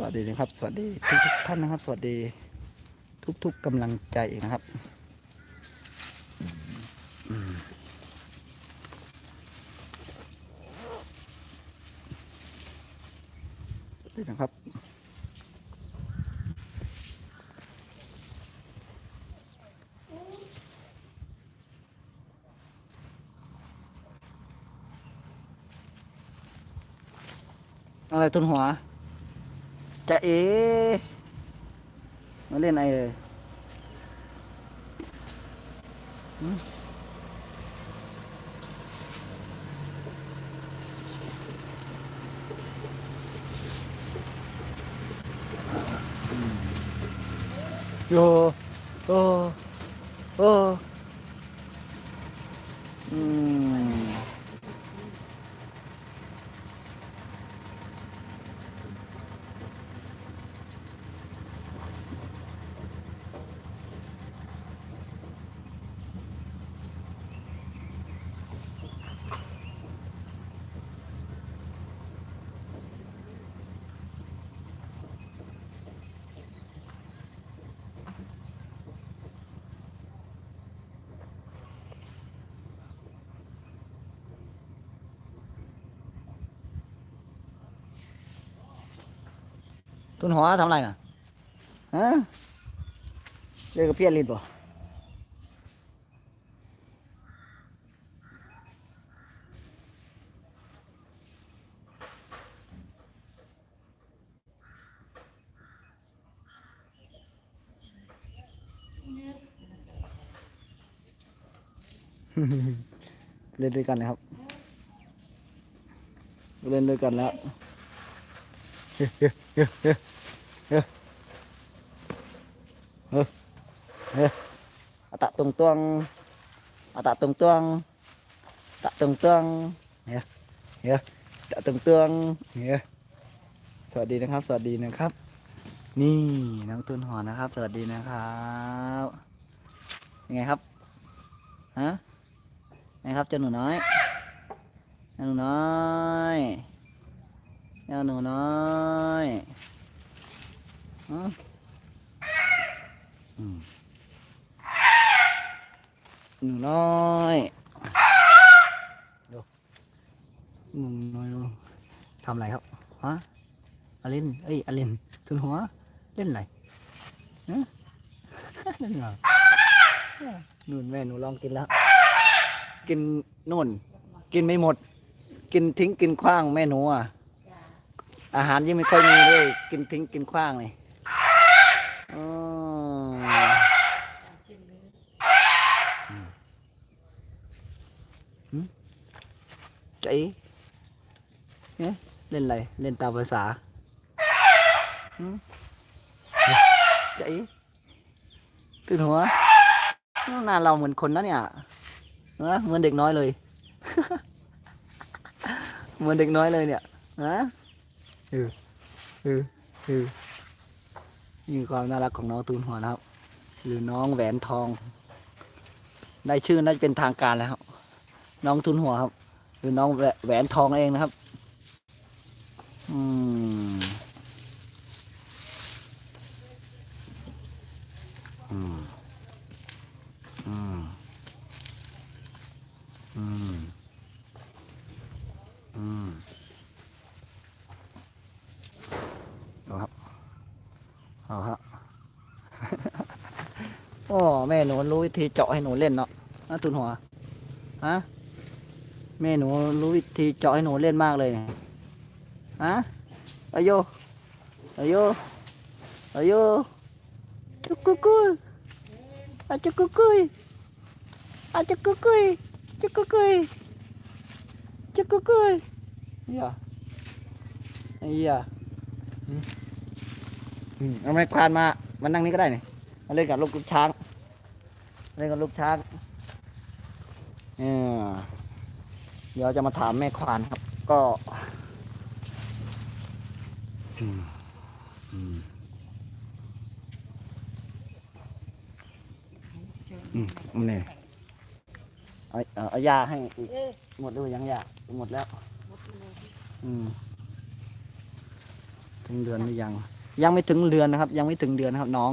สวัสดีนะครับ สวัสดีทุกทุกๆท่านนะครับ สวัสดีทุกๆกกำลังใจนะครับอืมนี่นะครับอะไรต้นหัว จะเอมาเล่นอะไรเลยหึอืมโยโอ้โอ้อืม ต้นหัวทำอะไรน่ะฮะเล่นกับเพี้ยนลินป่เล่นด้วยกันนะครับ เล่นด้วยกันแล้ว อะตะตรงตวงอะตะตรงตวงตะตรงตวงเฮ้ยเฮ้ยตะตรงตวงเฮ้ยสวัสดีนะครับ สวัสดีนะครับ นี่น้องตุนหอนะครับ สวัสดีนะครับยังไงครับฮะยังไงครับเจ้าหนูน้อยเจ้าหนูน้อย เจ้าหนูน้อยฮะอืมหนูน้อยดูหนูน้อยดูทำอะไรครับฮะอลินเอ้ยอลินทุนหัวเล่นอะไรฮะเล่นเหรอนู่นแม่หนูลองกินแล้ว กินนู่น กินไม่หมด กินทิ้งกินขว้างแม่หนูอะ อาหารยังไม่ค่อยมีเลย กินทิ้งกินขว้างเลยอ๋อใจเนี่ยเล่นอะไร เล่นตามภาษาใจตื่นหัวหน้าเราเหมือนคนนะเนี่ยเออเหมือนเด็กน้อยเลย เหมือนเด็กน้อยเลยเนี่ยฮะ เออเออเออนี่ความน่ารักของน้องตูนหัวนะครับ หรือน้องแหวนทอง ได้ชื่อน่าจะเป็นทางการแล้วครับน้องทุนหัวครับ หรือน้องแหวนทองเองนะครับ อืมอืมอืมอืมอืมเอาครับ เอาครับ โอ้ แม่หนูรู้วิธีเจาะให้หนูเล่นเนาะนะทุนหัวฮะแม่หนูรู้วิธีเจาะให้หนูเล่นมากเลยฮะอายุอายุอายุจุกกุกุยอาจุกกุกุยอาจุกกุกุยจุกกุกุยจุกกุกุยอย่าอย่าอืมอืมเอาไม้ควานมามานั่งนี่ก็ได้นี่มาเล่นกับลูกช้าง เล่นกับลูกช้างเออเดี๋ยวจะมาถามแม่ควานครับ ก็อืมอืมอืมอันนี่เอาเอาเอายาให้อีกหมดด้วยยังยาหมดแล้ว อืมถึงเดือนหรือยัง ยังไม่ถึงเดือนนะครับ ยังไม่ถึงเดือนนะครับ น้อง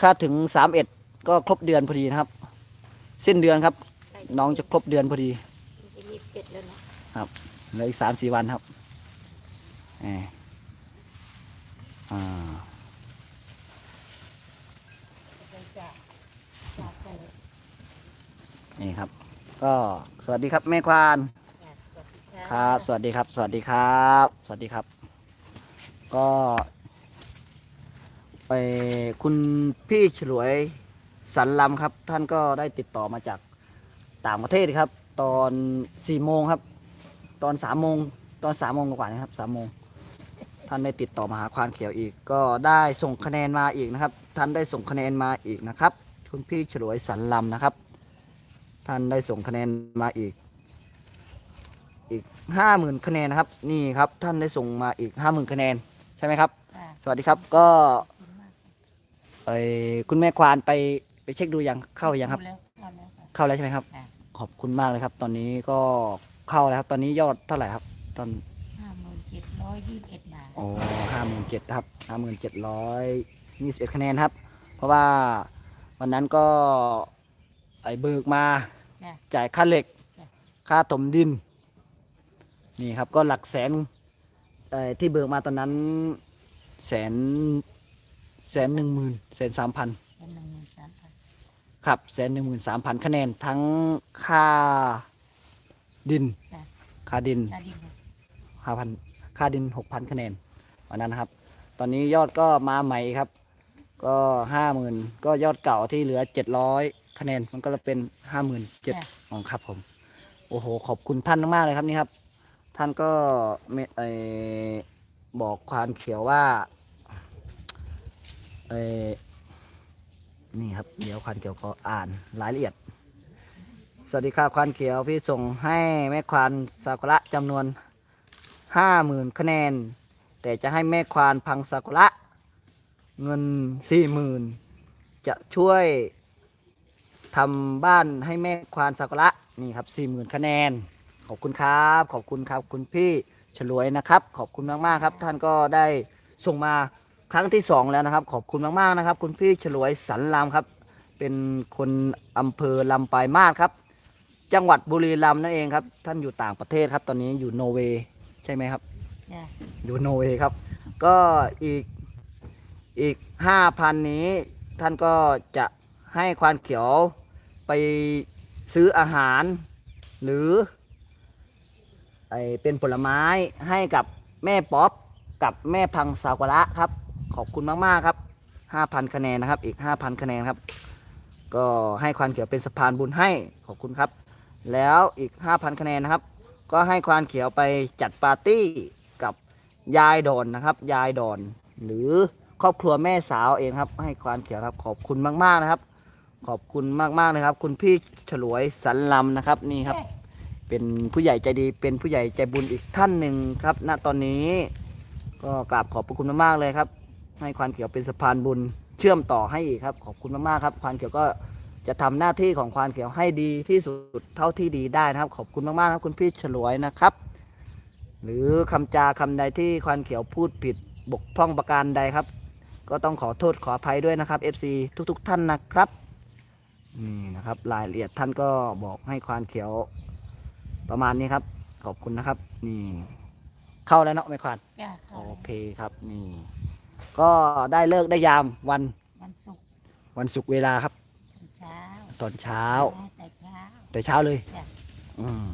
ถ้าถึงสามเอ็ด ก็ครบเดือนพอดีนะครับ สิ้นเดือนครับ น้องจะครบเดือนพอดีจะยี่สิบเอ็ดแล้วเนาะเหลืออีกสามสี่วันครับแหมอ่าจะจากกันนี่ครับ ก็สวัสดีครับแม่ควานจ้ะสวัสดีค่ะครับ สวัสดีครับ สวัสดีครับ สวัสดีครับ ก็ไปคุณพี่ฉลวย สันลำครับ ท่านก็ได้ติดต่อมาจากต่างประเทศครับ ตอนสี่โมงครับ ตอนสามโมงตอนสามโมงกว่าๆนะครับสามโมงท่านได้ติดต่อมาหาควานเขียวอีก ก็ได้ส่งคะแนนมาอีกนะครับ ท่านได้ส่งคะแนนมาอีกนะครับ คุณพี่ฉลวยสันลำนะครับ ท่านได้ส่งคะแนนมาอีก อีกห้าหมื่นคะแนนนะครับ นี่ครับท่านได้ส่งมาอีกห้าหมื่นคะแนนใช่ไหมครับจ้ะสวัสดีครับก็ขอบคุณมากเออคุณแม่ควานไปไป เช็คดูยังเข้ายังครับ ดูแล้วเข้าแล้วค่ะ เข้าแล้วใช่ไหมครับ ค่ะ ขอบคุณมากเลยครับ ตอนนี้ก็เข้าแล้วครับ ตอนนี้ยอดเท่าไหร่ครับ ตอนห้าหมื่นเจ็ดร้อยยี่สิบเอ็ดบาท โอ้ห้าหมื่นเจ็ดครับห้าหมื่นเจ็ดร้อยยี่สิบเอ็ดคะแนนครับ เพราะว่าวันนั้นก็ ไอเบิกมา จ้ะจ่ายค่าเหล็ก จ้ะ ค่าถมดิน นี่ครับก็หลักแสนเอ่อที่เบิกมาตอนนั้นแสนแสนหนึ่งหมื่นแสนสามพัน เป็นหนึ่งหมื่นสามพัน ครับแสนหนึ่งหมื่นสามพันคะแนนทั้งค่าดิน จ้ะ ค่าดินชาดินค่ะห้าพันค่าดินหกพันคะแนนวันนั้นนะครับ ตอนนี้ยอดก็มาใหม่ครับ ก็ห้าหมื่นก็ยอดเก่าที่เหลือเจ็ดร้อยคะแนนมันก็จะเป็นห้าหมื่นเจ็ดจ้ะอ๋อครับผม โอ้โห ขอบคุณท่านมากๆเลยครับนี่ครับ ท่านก็เมเออบอกควานเขียวว่าเออ นี่ครับเดี๋ยวควานเขียวก็อ่านรายละเอียด สวัสดีครับควานเขียวพี่ส่งให้แม่ควานซากุระจำนวนห้าหมื่นคะแนน แต่จะให้แม่ควานพังซากุระเงินสี่หมื่นจะช่วยทำบ้านให้แม่ควานซากุระนี่ครับสี่หมื่นคะแนน ขอบคุณครับ ขอบคุณครับคุณพี่ฉลวยนะครับ ขอบคุณมาก ๆ ครับ ท่านก็ได้ส่งมา ครั้งที่สองแล้วนะครับ ขอบคุณมากๆนะครับ คุณพี่ฉลวยสันลามครับ เป็นคนอำเภอลำปลายมาศครับ จังหวัดบุรีรัมย์นั่นเองครับ ท่านอยู่ต่างประเทศครับ ตอนนี้อยู่นอร์เวย์ใช่ไหมครับ จ้ะอยู่นอร์เวย์ครับ ก็อีกอีกห้าพันนี้ท่านก็จะให้ควานเขียวไปซื้ออาหาร หรือไอเป็นผลไม้ให้กับแม่ป๊อปกับแม่พังซากุระครับ ขอบคุณมากๆครับ 5,000 คะแนนนะครับ อีก 5,000 คะแนนครับ ก็ให้ควานเขียวเป็นสะพานบุญให้ ขอบคุณครับ แล้วอีก 5,000 คะแนนนะครับ ก็ให้ควานเขียวไปจัดปาร์ตี้กับยายดอนนะครับ ยายดอน หรือครอบครัวแม่สาวเองครับ ให้ควานเขียวครับ ขอบคุณมากๆนะครับ ขอบคุณมากๆนะครับ คุณพี่ฉลวยสันลำนะครับนี่ครับ เป็นผู้ใหญ่ใจดี เป็นผู้ใหญ่ใจบุญอีกท่านหนึ่งครับ ณ ตอนนี้ ก็กราบขอบพระคุณมากๆเลยครับ ให้ควานเขียวเป็นสะพานบุญเชื่อมต่อให้อีกครับ ขอบคุณมากๆครับ ควานเขียวก็จะทำหน้าที่ของควานเขียวให้ดีที่สุดเท่าที่ดีได้นะครับ ขอบคุณมากๆครับคุณพี่ฉลวยนะครับ หรือคำจาคำใดที่ควานเขียวพูดผิดบกพร่องประการใดครับ ก็ต้องขอโทษขออภัยด้วยนะครับ FC ทุก ๆ ท่านนะครับนี่นะครับรายละเอียดท่านก็บอกให้ควานเขียวประมาณนี้ครับ ขอบคุณนะครับ นี่ เข้าแล้วเนาะไม่ควานจ้ะโอค่ะเคครับนี่ ก็ได้เลิกได้ยามวันวันศุกร์วันศุกร์เวลาครับตอนเช้าตอนเช้า แต่เช้า แต่เช้าเลยจ้ะ อืม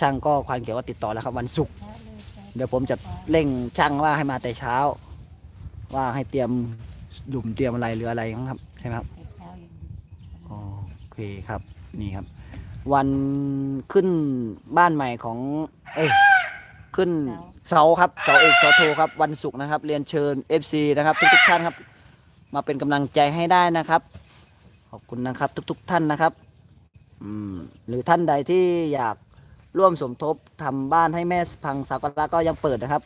ช่างก็ควานเขียวว่าติดต่อแล้วครับ วันศุกร์เช้าเลยจ้เดี๋ยวผมจะเร่งช่างว่าให้มาแต่เช้า ว่าให้เตรียมหลุมเตรียมอะไรหรืออะไรครับใช่ไหมครับ แต่เช้ายังดีโอเคครับนี่ครับ วันขึ้นบ้านใหม่ของ เอ้ย ขึ้นเสาครับเสาเอกเสาโทครับวันศุกร์นะครับ เรียนเชิญ FC นะครับ ทุกๆท่านครับ มาเป็นกำลังใจให้ได้นะครับ ขอบคุณนะครับ ทุก ๆ ท่านนะครับอืมหรือท่านใดที่อยากร่วมสมทบทำบ้านให้แม่พังสากลาก็ยังเปิดนะครับ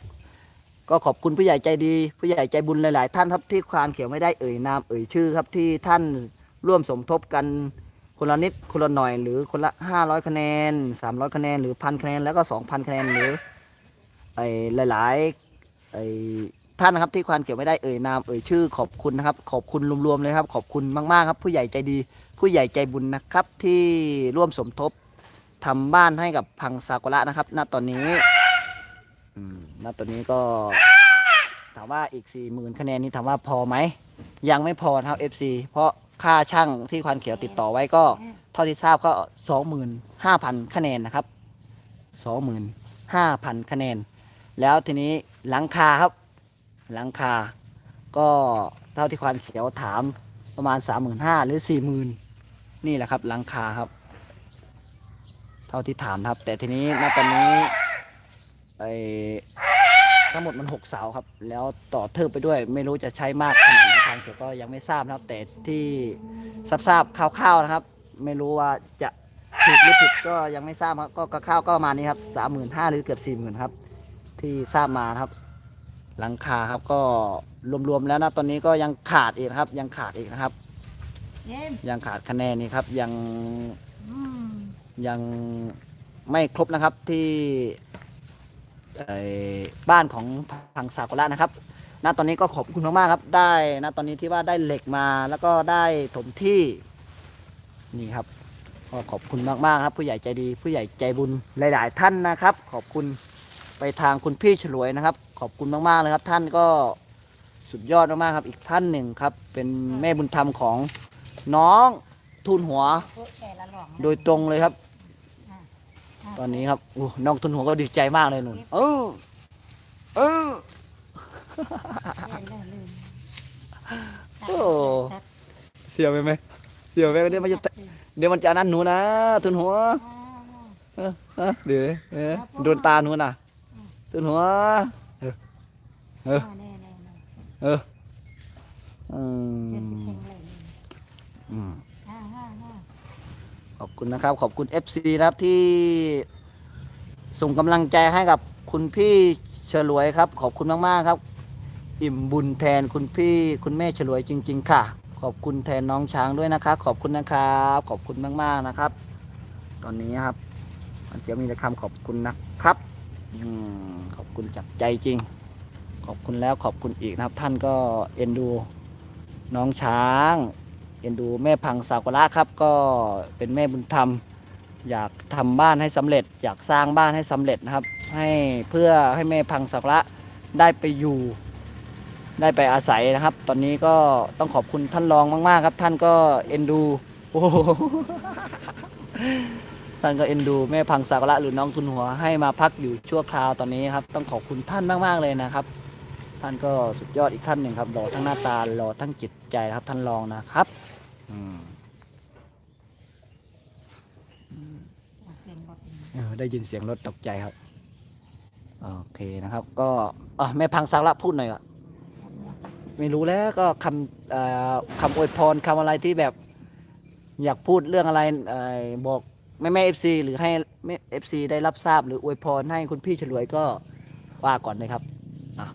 ก็ขอบคุณผู้ใหญ่ใจดี ผู้ใหญ่ใจบุญหลาย ๆ ท่านครับที่ควานเขียวไม่ได้เอ่ยนามเอ่ยชื่อครับที่ท่านร่วมสมทบกันคนละนิดคนละหน่อย หรือคนละ 500 คะแนน 300 คะแนน หรือพันคะแนนแล้วก็ 2,000 คะแนนหรือ ไอ้หลายๆไอ้ท่านนะครับที่ควานเขียวไม่ได้เอ่ยนามเอ่ยชื่อขอบคุณนะครับขอบคุณรวมๆเลยครับขอบคุณมากๆครับ ผู้ใหญ่ใจดี ผู้ใหญ่ใจบุญนะครับที่ร่วมสมทบทำบ้านให้กับพังซากุระนะครับณตอนนี้อณตอนนี้ก็ถามว่าอีก 4 0,000คะแนนนี้ถามว่าพอไหม ยังไม่พอครับ FC เพราะค่าช่างที่ควานเขียวติดต่อไว้ก็ เท่าที่ทราบก็ 25,000 คะแนนนะครับ 25,000 คะแนน แล้วทีนี้หลังคาครับ หลังคา ก็เท่าที่ควานเขียวถามประมาณ 35,000หรือ 40,000 นี่แหละครับหลังคาครับ เท่าที่ถามครับ แต่ทีนี้ณตอนนี้ไอทั้งหมดมัน6เสาครับ แล้วต่อเทิบไปด้วยไม่รู้จะใช้มากขนาดไหนทางเขียวก็ยังไม่ทราบนะครับ แต่ที่ทราบๆคร่าวๆนะครับ ไม่รู้ว่าจะถูกหรือผิดก็ยังไม่ทราบครับก็คร่าวๆก็ประมาณนี้ครับสามหมื่นห้าหรือเกือบสี่หมื่นครับ ที่ทราบมานะครับ หลังคาครับก็รวมๆแล้วนะตอนนี้ก็ยังขาดอีกนะครับ ยังขาดอีกนะครับ เย็นยังขาดคะแนนนี่ครับยังอืมยังไม่ครบนะครับที่เอ่อบ้านของพังซากุระนะครับณตอนนี้ก็ขอบคุณมากๆครับ ได้ณตอนนี้ที่ว่าได้เหล็กมาแล้วก็ได้ถมที่นี่ครับ ก็ขอบคุณมากๆครับ ผู้ใหญ่ใจดี ผู้ใหญ่ใจบุญหลาย ๆ ท่านนะครับ ขอบคุณ ไปทางคุณพี่ฉลวยนะครับ ขอบคุณมากๆเลยครับ ท่านก็สุดยอดมากๆครับ อีกท่านหนึ่งครับ เป็นแม่บุญธรรมของน้องทุนหัวพวกแก่ละหลองโดยตรงเลยครับ ตอนนี้ครับอู้น้องทุนหัวก็ดีใจมากเลยหนุนเออเออเล่นเลยลืมโอ้เสียวไปไหมเสียวไปเดี๋ยวมันจะเดี๋ยวมันจะอันนั้นหนูนะทุนหัวเออเออเดี๋ยวเออโดนตาหนูนะ ทุนหัว เออเน่เน่เน่เอออืเจ็ดมสิบเพลงเลยอืม ห้าห้าห้าขอบคุณนะครับ ขอบคุณ FC นะครับที่ส่งกำลังใจให้กับคุณพี่ฉลวยครับ ขอบคุณมากๆครับ อิ่มบุญแทนคุณพี่คุณแม่ฉลวยจริง ๆ ค่ะ ขอบคุณแทนน้องช้างด้วยนะครับขอบคุณนะครับ ขอบคุณมากๆนะครับ ตอนนี้ครับ มันจะมีแต่คำขอบคุณนะครับอืม ขอบคุณจากใจจริง ขอบคุณแล้วขอบคุณอีกนะครับ ท่านก็เอ็นดู น้องช้างเอ็นดูแม่พังซากุระครับ ก็เป็นแม่บุญธรรม อยากทำบ้านให้สำเร็จ อยากสร้างบ้านให้สำเร็จนะครับ ให้เพื่อให้แม่พังซากุระได้ไปอยู่ได้ไปอาศัยนะครับ ตอนนี้ก็ต้องขอบคุณท่านรองมาก ๆ ครับ ท่านก็เอ็นดู โอ้ ท่านก็เอ็นดูแม่พังซากุระหรือน้องทุนหัวให้มาพักอยู่ชั่วคราวตอนนี้ครับ ต้องขอบคุณท่านมากๆเลยนะครับ ท่านก็สุดยอดอีกท่านหนึ่งครับหล่อทั้งหน้าตาหล่อทั้งจิตใจนะครับท่านรองนะครับอืมเสียงรถเออได้ยินเสียงรถตกใจครับ โอเคนะครับ ก็อะแม่พังซากุระพูดหน่อยก็ไม่รู้แล้วก็คำเอ่อคำอวยพรคำอะไรที่แบบ อยากพูดเรื่องอะไรเอ่อบอก แม่แม่เอฟซีหรือให้แม่เอฟซีได้รับทราบหรืออวยพรให้คุณพี่ฉลวยก็ว่าก่อนเลยครับอะ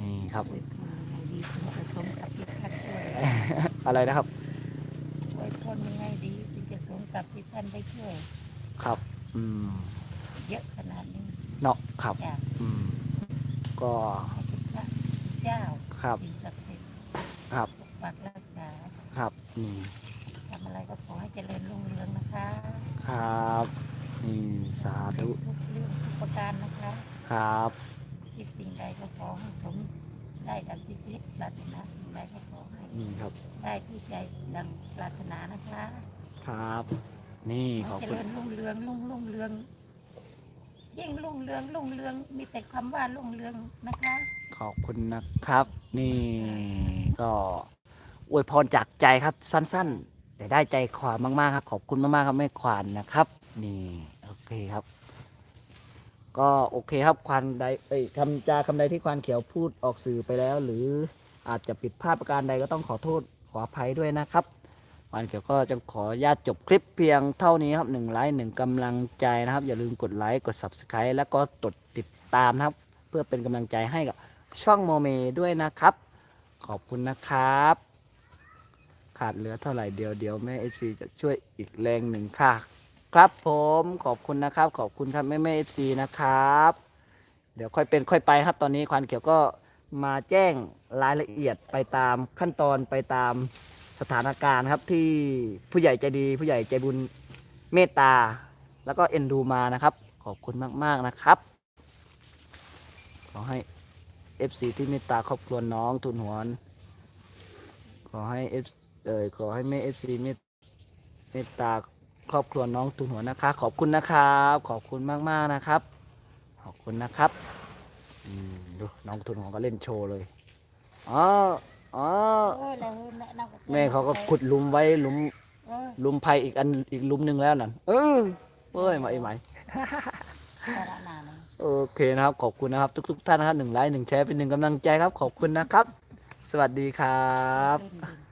นี่ครับดีถึงจะสมกับที่ท่านช่วยอะไรนะครับไว้คนยังไงดีถึงจะสมกับที่ท่านได้ช่วย ครับ อืม เยอะขนาดนี้เนาะครับอยากอืม ก็ให้เป็นพระเจ้าครับสิ่งศักดิ์สิทธิ์ครับปกปักรักษา ครับ นี่ทำ อะไรก็ขอให้เจริญรุ่งเรืองนะคะครับนี่สาธุทุกเรื่องทุกประการนะคะครับ คิดสิ่งใดก็ขอให้สมได้ดังที่คิดปรารถนาสิ่งใดก็ขอให้นี่ครับ ได้ที่ใจดังปรารถนานะคะครับ นี่ขอบเจคุณริญรุ่งเรืองรุ่งรุ่งเรือง ยิ่งรุ่งเรืองรุ่งเรืองมีแต่คำว่ารุ่งเรืองนะคะขอบคุณนะครับ นี่ก็อวยพรจากใจครับสั้น ๆ แต่ได้ใจความมากๆครับ ขอบคุณมากๆครับแม่ควานนะครับ นี่โอเคครับ ก็โอเคครับควานใดเอ้ยคำจาคำใดที่ควานเขียวพูดออกสื่อไปแล้ว หรืออาจจะผิดพลาดประการใดก็ต้องขอโทษขออภัยด้วยนะครับควานเขียวก็จะขอญาตจบคลิปเพียงเท่านี้ครับหนึ่งไลค์หนึ่งกำลังใจนะครับ อย่าลืมกดไลค์กด subscribe แล้วก็กดติดตามนะครับ เพื่อเป็นกำลังใจให้กับช่องโมเมด้วยนะครับ ขอบคุณนะครับ ขาดเหลือเท่าไหร่เดียวเดี๋ยวแม่เอฟซีจะช่วยอีกแรงหนึ่งค่ะ ครับผมขอบคุณนะครับ ขอบคุณครับแม่แม่เอฟซีนะครับ เดี๋ยวค่อยเป็นค่อยไปครับ ตอนนี้ควานเขียวก็มาแจ้งรายละเอียดไปตามขั้นตอนไปตามสถานการณ์ครับที่ผู้ใหญ่ใจดี ผู้ใหญ่ใจบุญเมตตา แล้วก็เอ็นดูมานะครับ ขอบคุณมาก ๆ นะครับ ขอให้ FC ที่เมตตาครอบครัวน้องทุนหวน ขอให้ F เอ่ยขอให้แม่ FC เมตเมตตาครอบครัวน้องทุนหัวนะคะ ขอบคุณนะครับ ขอบคุณมากๆนะครับ ขอบคุณนะครับอืมดูน้องทุนหัวก็เล่นโชว์เลยอ๋ออ๋อเออแล้วแม่นำกับแม่เขาก็ขุดหลุมไว้หลุมเออหลุมไผ่อีกอันอีกหลุมหนึ่งแล้วนั่นเออเอ้ยมาไอ้ไหมแต่ละนานนะโอเคนะครับ ขอบคุณนะครับ ทุก ๆ ท่านนะครับหนึ่งไลค์หนึ่งแชร์เป็นหนึ่งกำลังใจครับ ขอบคุณนะครับ สวัสดีครับเล่นดิน